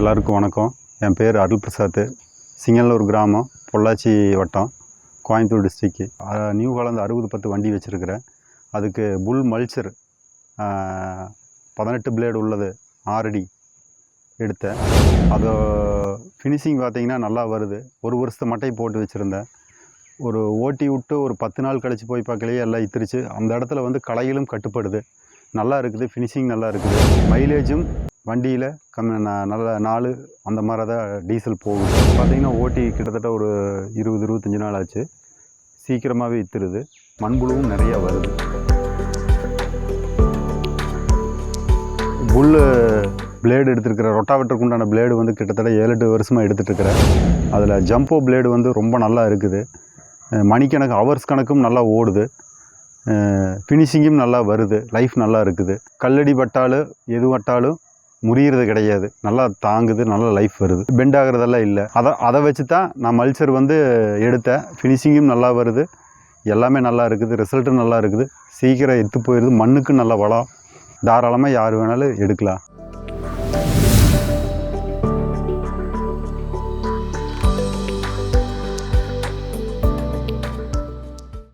எல்லாருக்கும் வணக்கம். என் பேர் அருள் பிரசாத். சிங்கநல்லூர் கிராமம் பொள்ளாச்சி வட்டம் கோயம்புத்தூர் டிஸ்ட்ரிக்கு நியூ ஹாலந்து அறுபது பத்து வண்டி வச்சுருக்கிறேன். அதுக்கு புல் மல்ச்சர் பதினெட்டு பிளேடு உள்ளது ஆறடி எடுத்தேன். அது ஃபினிஷிங் பார்த்தீங்கன்னா நல்லா வருது. ஒரு வருஷத்தை மட்டை போட்டு வச்சுருந்தேன். ஒரு ஓட்டி விட்டு ஒரு பத்து நாள் கழித்து போய் பார்க்கலையே எல்லாம் இத்திரிச்சு. அந்த இடத்துல வந்து களைகளும் கட்டுப்படுது. நல்லா இருக்குது ஃபினிஷிங் நல்லா இருக்குது. மைலேஜும் வண்டியில் கம்மி ந- நல்ல நாலு அந்த மாதிரி தான் டீசல் போகுது பார்த்திங்கன்னா ஓட்டி கிட்டத்தட்ட ஒரு இருபது இருபத்தஞ்சி நாள் ஆச்சு. சீக்கிரமாகவே இத்துருது. மண்புழுவும் நிறையா வருது. புல்லு பிளேடு எடுத்துருக்கிற ரொட்டாவேட்டருக்கு உண்டான பிளேடு வந்து கிட்டத்தட்ட ஏழு எட்டு வருஷமாக எடுத்துகிட்ருக்கிறேன் அதில் ஜம்போ பிளேடு வந்து ரொம்ப நல்லா இருக்குது. மணிக்கணக்கு ஹவர்ஸ் கணக்கும் நல்லா ஓடுது. ஃபினிஷிங்கும் நல்லா வருது. லைஃப் நல்லா இருக்குது. கல்லடி பட்டாலும் எது பட்டாலும் முறியறது கிடையாது. நல்லா தாங்குது நல்லா லைஃப் வருது. பெண்ட் ஆகுறதெல்லாம் இல்லை. அதை அதை வச்சு தான் நான் மல்ச்சர் வந்து எடுத்தேன். ஃபினிஷிங்கும் நல்லா வருது. எல்லாமே நல்லா இருக்குது. ரிசல்ட்டும் நல்லா இருக்குது. சீக்கிரம் எத்து போயிடுது. மண்ணுக்கும் நல்ல வளம். தாராளமாக யார் வேணாலும் எடுக்கலாம்.